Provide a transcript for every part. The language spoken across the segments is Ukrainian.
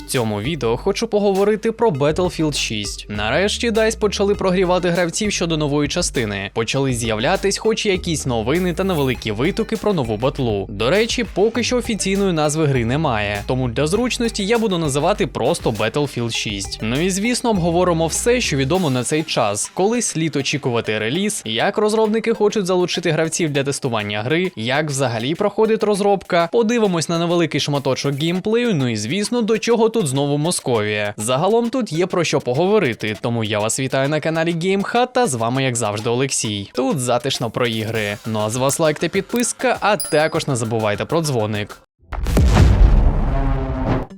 В цьому відео хочу поговорити про Battlefield 6. Нарешті DICE почали прогрівати гравців щодо нової частини. Почали з'являтись хоч якісь новини та невеликі витоки про нову батлу. До речі, поки що офіційної назви гри немає, тому для зручності я буду називати просто Battlefield 6. Ну і звісно, обговоримо все, що відомо на цей час, коли слід очікувати реліз, як розробники хочуть залучити гравців для тестування гри, як взагалі проходить розробка. Подивимось на невеликий шматочок геймплею, ну і звісно, до чого тут знову Московія. Загалом тут є про що поговорити, тому я вас вітаю на каналі GameHut та з вами, як завжди, Олексій. Тут затишно про ігри. Ну а з вас лайк та підписка, а також не забувайте про дзвоник.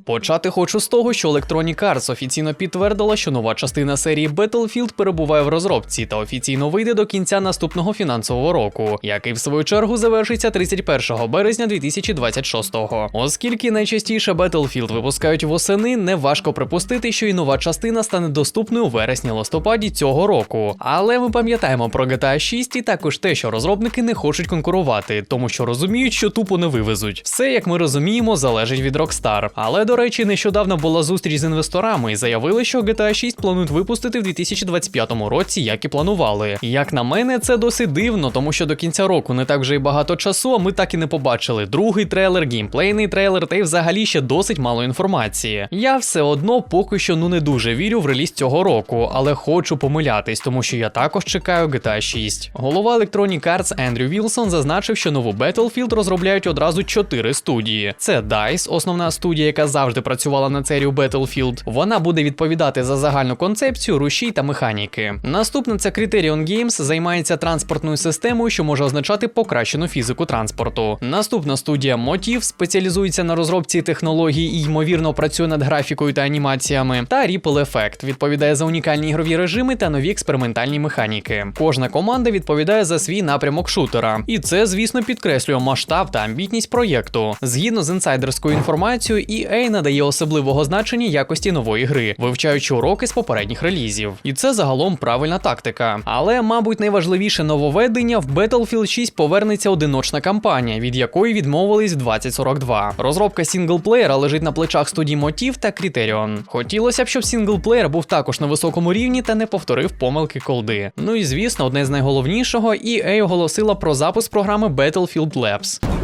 Почати хочу з того, що Electronic Arts офіційно підтвердила, що нова частина серії Battlefield перебуває в розробці та офіційно вийде до кінця наступного фінансового року, який в свою чергу завершиться 31 березня 2026-го. Оскільки найчастіше Battlefield випускають восени, не важко припустити, що і нова частина стане доступною у вересні-листопаді цього року. Але ми пам'ятаємо про GTA 6 і також те, що розробники не хочуть конкурувати, тому що розуміють, що тупо не вивезуть. Все, як ми розуміємо, залежить від Rockstar. Але до речі, нещодавно була зустріч з інвесторами і заявили, що GTA 6 планують випустити в 2025 році, як і планували. Як на мене, це досить дивно, тому що до кінця року не так вже й багато часу, а ми так і не побачили другий трейлер, геймплейний трейлер, та й взагалі ще досить мало інформації. Я все одно поки що ну не дуже вірю в реліз цього року, але хочу помилятись, тому що я також чекаю GTA 6. Голова Electronic Arts Ендрю Вілсон зазначив, що нову Battlefield розробляють одразу чотири студії: це DICE, основна студія, яка завжди працювала над серію Battlefield. Вона буде відповідати за загальну концепцію, рушій та механіки. Наступна це Criterion Games, займається транспортною системою, що може означати покращену фізику транспорту. Наступна студія Motiv спеціалізується на розробці технологій і ймовірно працює над графікою та анімаціями. Та Ripple Effect відповідає за унікальні ігрові режими та нові експериментальні механіки. Кожна команда відповідає за свій напрямок шутера, і це, звісно, підкреслює масштаб та амбітність проєкту. Згідно з інсайдерською інформацією, EA надає особливого значення якості нової гри, вивчаючи уроки з попередніх релізів. І це загалом правильна тактика. Але, мабуть, найважливіше нововведення в Battlefield 6 повернеться одиночна кампанія, від якої відмовились в 2042. Розробка сінглплеєра лежить на плечах студій Motiv та Criterion. Хотілося б, щоб сінглплеєр був також на високому рівні та не повторив помилки колди. Ну і звісно, одне з найголовнішого, EA оголосила про запуск програми Battlefield Labs.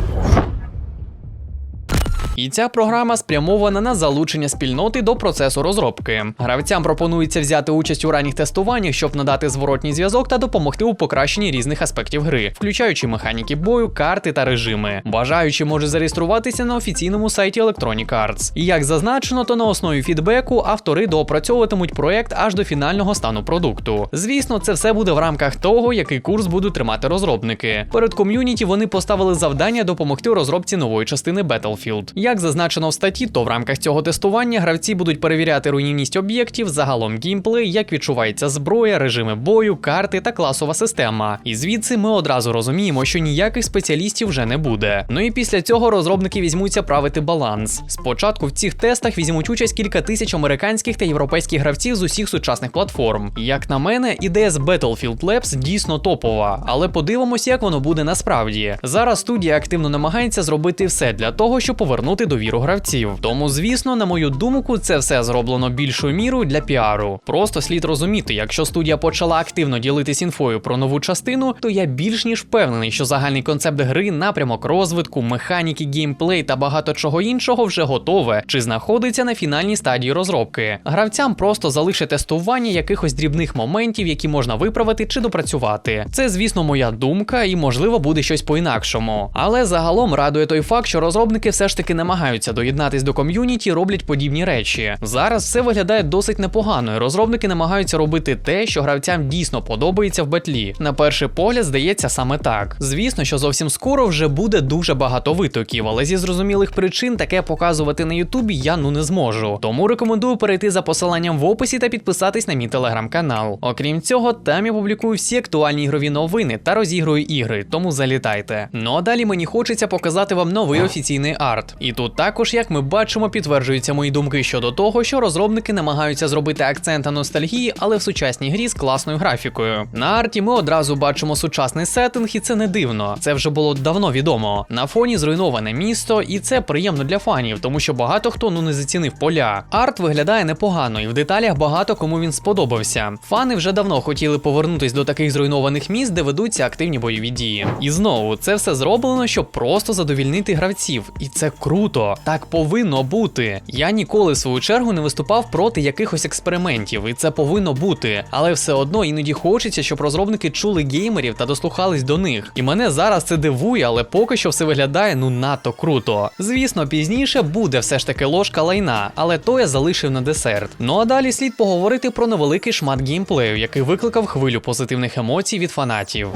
І ця програма спрямована на залучення спільноти до процесу розробки. Гравцям пропонується взяти участь у ранніх тестуваннях, щоб надати зворотній зв'язок та допомогти у покращенні різних аспектів гри, включаючи механіки бою, карти та режими. Бажаючи може зареєструватися на офіційному сайті Electronic Arts. І як зазначено, то на основі фідбеку автори доопрацьовуватимуть проект аж до фінального стану продукту. Звісно, це все буде в рамках того, який курс будуть тримати розробники. Перед ком'юніті вони поставили завдання допомогти розробці нової частини Battlefield. Як зазначено в статті, то в рамках цього тестування гравці будуть перевіряти руйнівність об'єктів, загалом геймплей, як відчувається зброя, режими бою, карти та класова система. І звідси ми одразу розуміємо, що ніяких спеціалістів вже не буде. Ну і після цього розробники візьмуться правити баланс. Спочатку в цих тестах візьмуть участь кілька тисяч американських та європейських гравців з усіх сучасних платформ. Як на мене, ідея з Battlefield Labs дійсно топова, але подивимось, як воно буде насправді. Зараз студія активно намагається зробити все для того, щоб повернути довіру гравців. Тому, звісно, на мою думку, це все зроблено більшою мірою для піару. Просто слід розуміти, якщо студія почала активно ділитись інфою про нову частину, то я більш ніж впевнений, що загальний концепт гри, напрямок розвитку, механіки, геймплей та багато чого іншого вже готове чи знаходиться на фінальній стадії розробки. Гравцям просто залише тестування якихось дрібних моментів, які можна виправити чи допрацювати. Це, звісно, моя думка, і можливо буде щось по-інакшому. Але загалом радує той факт, що розробники все ж таки намагаються доєднатись до ком'юніті, роблять подібні речі. Зараз все виглядає досить непогано, і розробники намагаються робити те, що гравцям дійсно подобається в бетлі. На перший погляд здається саме так. Звісно, що зовсім скоро вже буде дуже багато витоків, але зі зрозумілих причин таке показувати на Ютубі я ну не зможу. Тому рекомендую перейти за посиланням в описі та підписатись на мій телеграм-канал. Окрім цього, там я публікую всі актуальні ігрові новини та розігрую ігри, тому залітайте. Ну а далі мені хочеться показати вам новий офіційний арт. І тут також, як ми бачимо, підтверджуються мої думки щодо того, що розробники намагаються зробити акцент на ностальгії, але в сучасній грі з класною графікою. На арті ми одразу бачимо сучасний сеттинг, і це не дивно. Це вже було давно відомо. На фоні зруйноване місто, і це приємно для фанів, тому що багато хто ну не зацінив поля. Арт виглядає непогано, і в деталях багато кому він сподобався. Фани вже давно хотіли повернутись до таких зруйнованих міст, де ведуться активні бойові дії. І знову це все зроблено, щоб просто задовільнити гравців, і це круто. Так повинно бути. Я ніколи в свою чергу не виступав проти якихось експериментів, і це повинно бути. Але все одно іноді хочеться, щоб розробники чули геймерів та дослухались до них. І мене зараз це дивує, але поки що все виглядає ну надто круто. Звісно, пізніше буде все ж таки ложка лайна, але то я залишив на десерт. Ну а далі слід поговорити про невеликий шмат геймплею, який викликав хвилю позитивних емоцій від фанатів.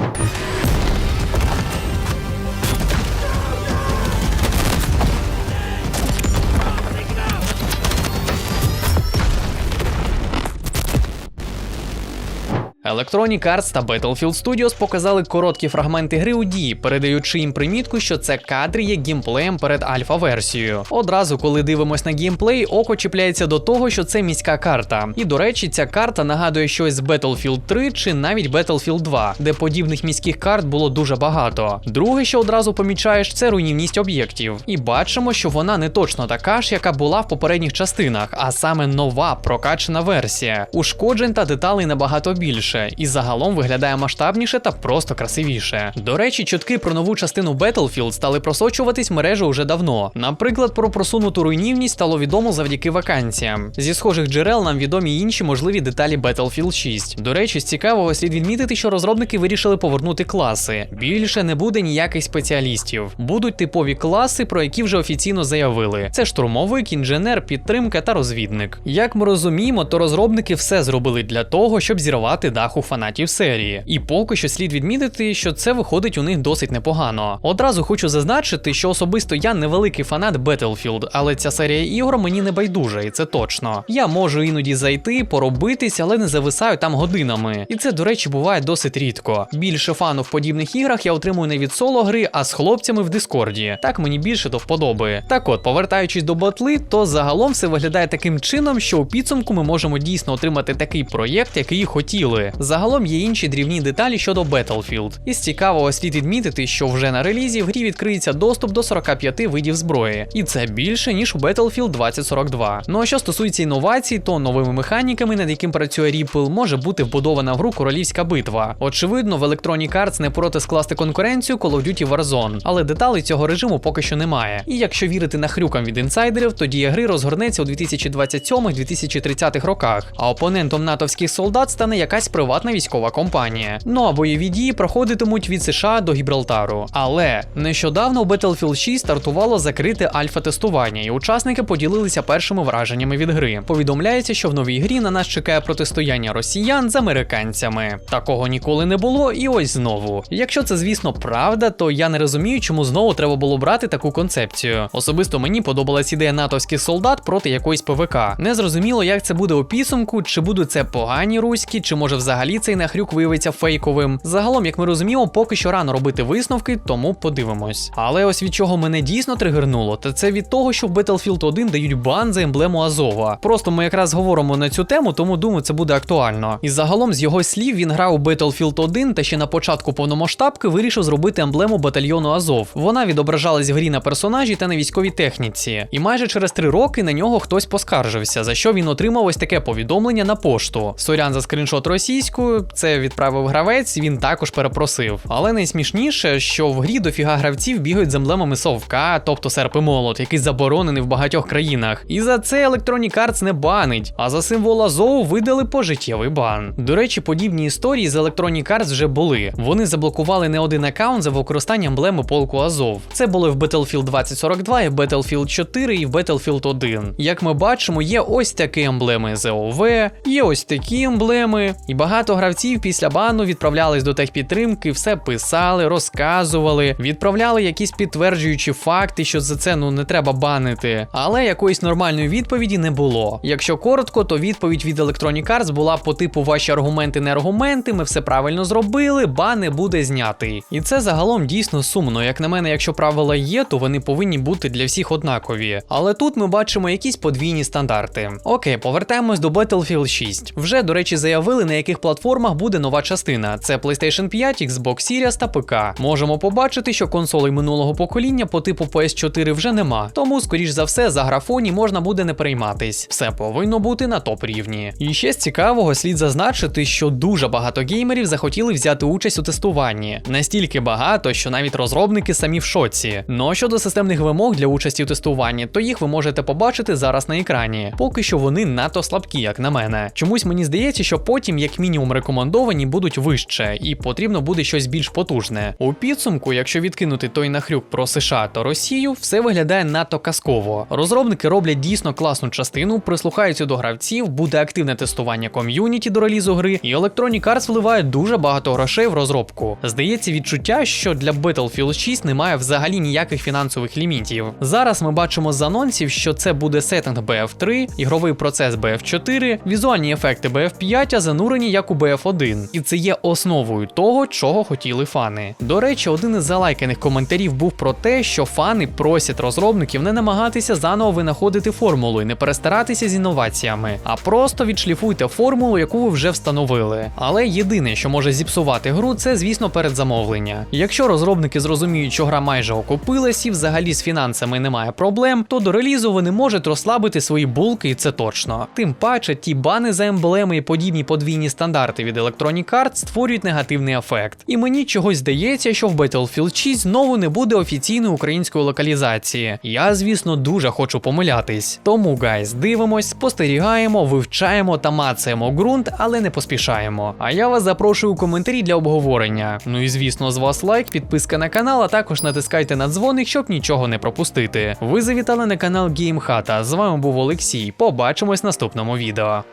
Electronic Arts та Battlefield Studios показали короткі фрагменти гри у дії, передаючи їм примітку, що це кадри є геймплеєм перед альфа-версією. Одразу, коли дивимось на геймплей, око чіпляється до того, що це міська карта. І до речі, ця карта нагадує щось з Battlefield 3 чи навіть Battlefield 2, де подібних міських карт було дуже багато. Друге, що одразу помічаєш, це руйнівність об'єктів. І бачимо, що вона не точно така ж, яка була в попередніх частинах, а саме нова прокачана версія. Ушкоджень та деталей набагато більше і загалом виглядає масштабніше та просто красивіше. До речі, чутки про нову частину Battlefield стали просочуватись мережу вже давно. Наприклад, про просунуту руйнівність стало відомо завдяки вакансіям. Зі схожих джерел нам відомі інші можливі деталі Battlefield 6. До речі, з цікавого слід відмітити, що розробники вирішили повернути класи. Більше не буде ніяких спеціалістів. Будуть типові класи, про які вже офіційно заявили. Це штурмовик, інженер, підтримка та розвідник. Як ми розуміємо, то розробники все зробили для того, щоб зірвати дах у фанатів серії. І поки що слід відмітити, що це виходить у них досить непогано. Одразу хочу зазначити, що особисто я невеликий фанат Battlefield, але ця серія ігор мені не байдужа, і це точно. Я можу іноді зайти, поробитись, але не зависаю там годинами. І це, до речі, буває досить рідко. Більше фану в подібних іграх я отримую не від соло гри, а з хлопцями в Дискорді. Так мені більше до вподоби. Так от, повертаючись до батли, то загалом все виглядає таким чином, що у підсумку ми можемо дійсно отримати такий проєкт, який хотіли. Загалом є інші дрібні деталі щодо Battlefield. Із цікавого слід відмітити, що вже на релізі в грі відкриється доступ до 45 видів зброї, і це більше ніж у Battlefield 2042. Ну а що стосується інновацій, то новими механіками, над яким працює Ripple, може бути вбудована в гру королівська битва. Очевидно, в Electronic Arts не проти скласти конкуренцію Call of Duty Warzone, але деталей цього режиму поки що немає. І якщо вірити на хрюкам від інсайдерів, то дія гри розгорнеться у 2027-2030 роках, а опонентом натовських солдат стане якась приватна військова компанія. Ну а бойові дії проходитимуть від США до Гібралтару. Але нещодавно у Battlefield 6 стартувало закрите альфа-тестування, і учасники поділилися першими враженнями від гри. Повідомляється, що в новій грі на нас чекає протистояння росіян з американцями. Такого ніколи не було, і ось знову. Якщо це, звісно, правда, то я не розумію, чому знову треба було брати таку концепцію. Особисто мені подобалась ідея натовських солдат проти якоїсь ПВК. Не зрозуміло, як це буде у підсумку, чи будуть це погані руські, чи може взагалі цей нахрюк виявиться фейковим. Загалом, як ми розуміємо, поки що рано робити висновки, тому подивимось. Але ось від чого мене дійсно тригернуло, то це від того, що в Battlefield 1 дають бан за емблему Азова. Просто ми якраз говоримо на цю тему, тому думаю, це буде актуально. І загалом, з його слів, він грав у Battlefield 1 та ще на початку повномасштабки вирішив зробити емблему батальйону Азов. Вона відображалась в грі на персонажі та на військовій техніці. І майже через три роки на нього хтось поскаржився, за що він отримав ось таке повідомлення на пошту. Сорян за скріншот російською, це відправив гравець, він також перепросив. Але найсмішніше, що в грі дофіга гравців бігають з емблемами совка, тобто серп і молот, який заборонений в багатьох країнах. І за це Electronic Arts не банить, а за символ Азову видали пожиттєвий бан. До речі, подібні історії з Electronic Arts вже були. Вони заблокували не один аккаунт за використання емблеми полку Азов. Це було і в Battlefield 2042, і Battlefield 4, і в Battlefield 1. Як ми бачимо, є ось такі емблеми ЗОВ, є ось такі емблеми, і багато Багато гравців після бану відправлялись до техпідтримки, все писали, розказували, відправляли якісь підтверджуючі факти, що за це ну не треба банити. Але якоїсь нормальної відповіді не було. Якщо коротко, то відповідь від Electronic Arts була по типу ваші аргументи не аргументи, ми все правильно зробили, бан не буде знятий. І це загалом дійсно сумно. Як на мене, якщо правила є, то вони повинні бути для всіх однакові. Але тут ми бачимо якісь подвійні стандарти. Окей, повертаємось до Battlefield 6. Вже, до речі, заявили, на яких платформах буде нова частина. Це PlayStation 5, Xbox Series та ПК. Можемо побачити, що консолей минулого покоління по типу PS4 вже нема. Тому, скоріш за все, за графоні можна буде не перейматись. Все повинно бути на топ рівні. І ще з цікавого слід зазначити, що дуже багато геймерів захотіли взяти участь у тестуванні. Настільки багато, що навіть розробники самі в шоці. Но щодо системних вимог для участі у тестуванні, то їх ви можете побачити зараз на екрані. Поки що вони надто слабкі, як на мене. Чомусь мені здається, що потім, як мінімум, рекомендовані будуть вище, і потрібно буде щось більш потужне. У підсумку, якщо відкинути той нахрюк про США та Росію, все виглядає надто казково. Розробники роблять дійсно класну частину, прислухаються до гравців, буде активне тестування ком'юніті до релізу гри, і Electronic Arts вливає дуже багато грошей в розробку. Здається, відчуття, що для Battlefield 6 немає взагалі ніяких фінансових лімітів. Зараз ми бачимо з анонсів, що це буде сеттинг BF3, ігровий процес BF4, візуальні ефекти BF5, а занурені як у BF1. І це є основою того, чого хотіли фани. До речі, один із залайканих коментарів був про те, що фани просять розробників не намагатися заново винаходити формулу і не перестаратися з інноваціями, а просто відшліфуйте формулу, яку ви вже встановили. Але єдине, що може зіпсувати гру, це звісно передзамовлення. Якщо розробники зрозуміють, що гра майже окупилась і взагалі з фінансами немає проблем, то до релізу вони можуть розслабити свої булки, і це точно. Тим паче, ті бани за емблеми і подібні подвійні стандарти від Electronic Arts створюють негативний ефект. І мені чогось здається, що в Battlefield 6 знову не буде офіційної української локалізації. Я, звісно, дуже хочу помилятись. Тому, гайз, дивимось, спостерігаємо, вивчаємо та мацаємо ґрунт, але не поспішаємо. А я вас запрошую у коментарі для обговорення. Ну і звісно, з вас лайк, підписка на канал, а також натискайте на дзвоник, щоб нічого не пропустити. Ви завітали на канал GameHata. З вами був Олексій. Побачимось в наступному відео.